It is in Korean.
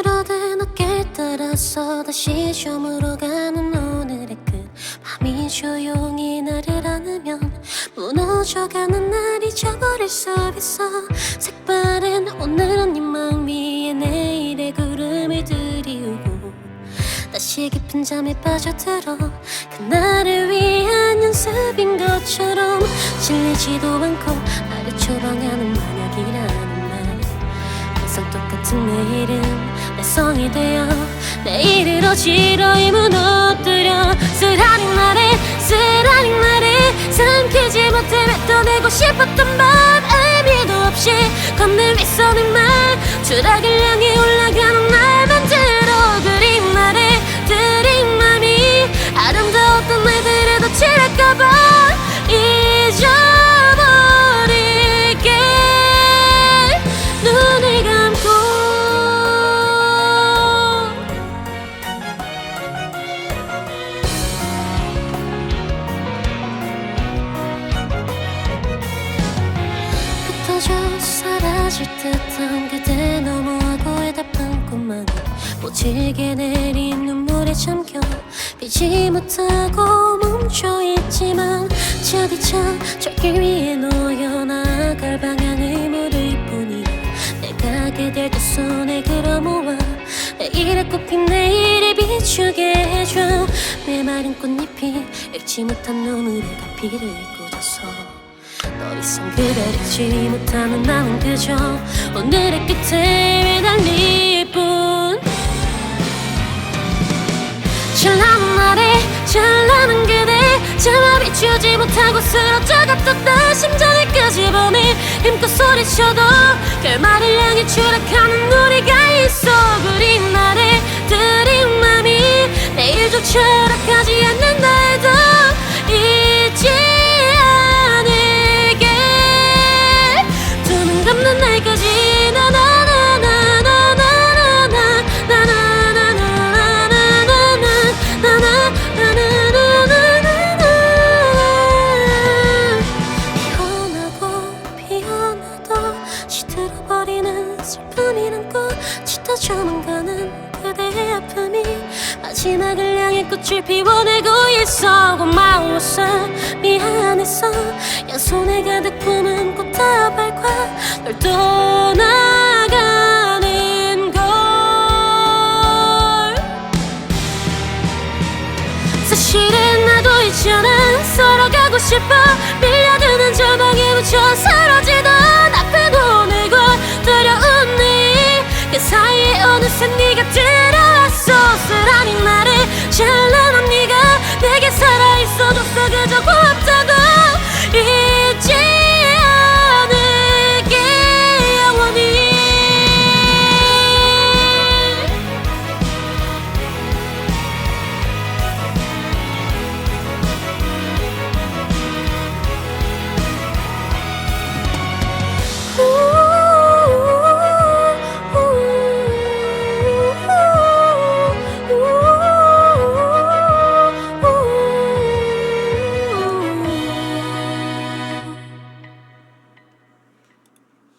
줄어든 어깨 따라서 다시 쉬으로 가는 오늘의 끝. 밤이 조용히 나를 안으면 무너져가는 날이 저버릴 수 있어. 색바른 오늘은 이망 위에 내일의 구름을 들이우고 다시 깊은 잠에 빠져들어 그날을 위한 연습인 것처럼 질리지도 않고 나를 초방하는 만약이라는 말. 항상 똑같은 내 이름 성이 되어 내일을 어지러이 무너뜨려 쓰라린 날에 쓰라린 날에 삼키지 못해 뱉어내고 싶었던 밤 의미도 없이 건늘 미소는 말 추락을 향해 올라가는 사실 듯한 그대 너무 과거에 답한 꿈만이 모질게 내린 눈물에 잠겨 피지 못하고 멈춰있지만 차디찬 저길 위에 놓여 나아갈 방향을 모를 뿐이야. 내가 그댈 두 손에 걸어 모아 내일에 꽃핀 내일에 비추게 해줘. 내 마른 꽃잎이 읽지 못한 눈물에 가피를 꽂아서 더 이상 그댈 잊지 못하는 나는 그저 오늘의 끝에 매달릴 뿐. 찬란한 날에 찬란한 그대 제발이 지우지 못하고 쓰러져 갔던 내 심장에까지 보니 힘껏 소리쳐도 결말을 그 향해 추락하는 우리가 있어 그린 날에 들인 맘이 내일조차 허락하지 않는 들어버리는 슬픔이 남고 짙어 조만가는 그대의 아픔이 마지막을 향해 꽃을 피워내고 있어. 고마웠어 미안했어 야 손에 가득 품은 꽃다발과 널 떠나가는 걸. 사실은 나도 잊지 않아. 서로 가고 싶어. 밀려드는 저방에 묻혀 사라진 잘